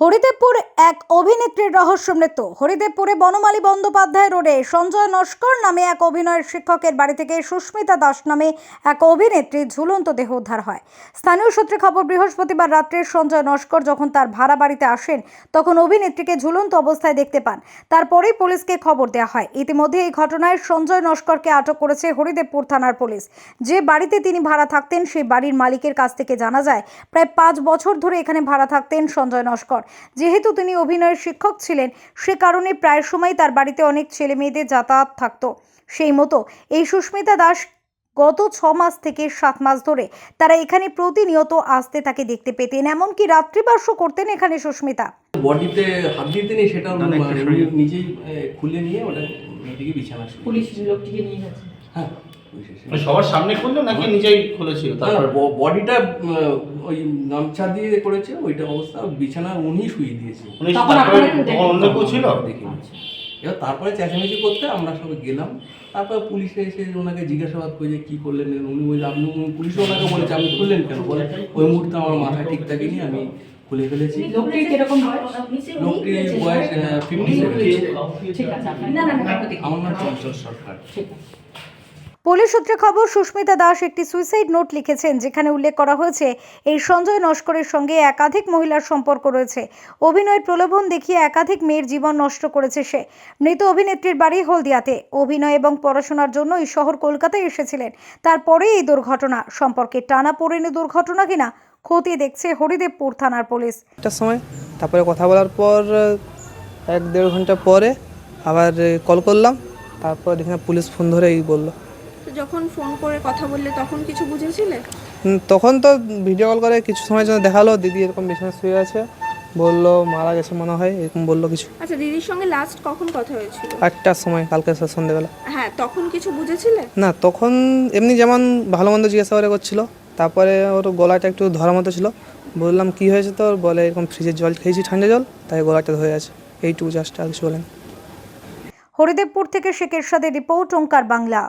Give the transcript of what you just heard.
হরিদেবপুর এক অভিনেত্রীর রহস্য মৃত্যু। হরিদেবপুরে বনমালী বন্দ্যোপাধ্যায় রোডে সঞ্জয় নস্কর নামে এক অভিনয়ের শিক্ষকের বাড়ি থেকে সুস্মিতা দাস নামে এক অভিনেত্রী ঝুলন্ত দেহ উদ্ধার হয়। স্থানীয় সূত্রে খবর, বৃহস্পতিবার রাত্রে সঞ্জয় নস্কর যখন তার ভাড়া বাড়িতে আসেন, তখন অভিনেত্রীকে ঝুলন্ত অবস্থায় দেখতে পান। তারপরেই পুলিশকে খবর দেওয়া হয়। ইতিমধ্যে এই ঘটনায় সঞ্জয় নস্করকে আটক করেছে হরিদেবপুর থানার পুলিশ। যে বাড়িতে তিনি ভাড়া থাকতেন, সেই বাড়ির মালিকের কাছ থেকে জানা যায়, প্রায় পাঁচ বছর ধরে এখানে ভাড়া থাকতেন সঞ্জয় নস্কর। যেহেতু তিনি অভিনয়ের শিক্ষক ছিলেন সে কারণে প্রায় সময় তার বাড়িতে অনেক ছেলে মেয়েদের যাতায়াত থাকতো। সেই মতো এই সুস্মিতা দাস গত ছ মাস থেকে সাত মাস ধরে তারা এখানে প্রতিনিয়ত আসতে তাকে দেখতে পেতেন এমনকি রাত্রিবাসও করতেন এখানে সুস্মিতা। বডিতে হাত দিতে নেই উনি নিজেই খুলে নিয়ে ওটা মেয়েটিকে বিছানা পুলিশ লোকটিকে নিয়ে গেছে। হ্যাঁ। সবার সামনে খুললো নাকি নিজেই খুলেছিল? তারপর বডিটা ওই গামছা দিয়ে করেছে ওইটা অবস্থা বিছানা উনি শুয়ে দিয়েছে। অন্য কেউ ছিল? দেখিনি। এবার তারপরে চেঁচামেচি করতে আমরা সবাই গেলাম। তারপরে পুলিশে এসে ওনাকে জিজ্ঞাসাবাদ করে যে কী করলেন? উনি ওই আপনি পুলিশও ওনাকে বলেছে আপনি খুললেন কেন? বলে ওই মুহূর্তে আমার মাথায় ঠিক থাকেনি আমি খুলে ফেলেছি। লোকটির কীরকম বয়স? বয়স ফিফটি। আমার নাম চঞ্চল সরকার। ঠিক আছে। পুলিশ সূত্রে খবর, সুস্মিতা দাস একটি সুইসাইড নোট লিখেছেন, যেখানে উল্লেখ করা হয়েছে, এই সঞ্জয় নস্করের সঙ্গে একাধিক মহিলার সম্পর্ক রয়েছে। অভিনয়ের প্রলোভন দেখিয়ে একাধিক মেয়ের জীবন নষ্ট করেছে সে। মৃত অভিনেত্রীর বাড়ি হলদিয়াতে। অভিনয় এবং পড়াশোনার জন্য এই শহর কলকাতায় এসেছিলেন। তারপরে এই দুর্ঘটনা। সম্পর্কে টানা পড়েনি দুর্ঘটনা কিনা, খতিয়ে দেখছে হরিদেবপুর থানার পুলিশ। একটার সময়, তারপরে কথা বলার পর, এক দেড় ঘণ্টা পরে আবার কল করলাম। তারপর দেখি পুলিশ ফোন ধরেই বলল। তো যখন ফোন করে কথা বললে তখন কিছু বুঝেছিলে? তখন তো ভিডিও কল করে কিছু সময়ের জন্য দেখাল দিদি এরকম বিছানা শুয়ে আছে বলল মারা গেছে মনে হয় এরকম বলল কিছু। আচ্ছা দিদির সঙ্গে লাস্ট কখন কথা হয়েছিল? একটার সময় কালকে সন্ধ্যেবেলা হ্যাঁ তখন কিছু বুঝেছিলে? না তখন এমনি যেমন ভালো মন্দ জিজ্ঞাসা করে করছিল তারপরে ওর গলাটা একটু ধরার মতো ছিল বললাম কি হয়েছে তোর? বলে এরকম ফ্রিজের জল খেয়েছি ঠান্ডা জল তাই গলাটা ধরে আছে এইটুকু জাস্ট আর কিছু বলেন। হরিদেবপুর থেকে শেখের সাথে রিপোর্ট ওঙ্কার বাংলা।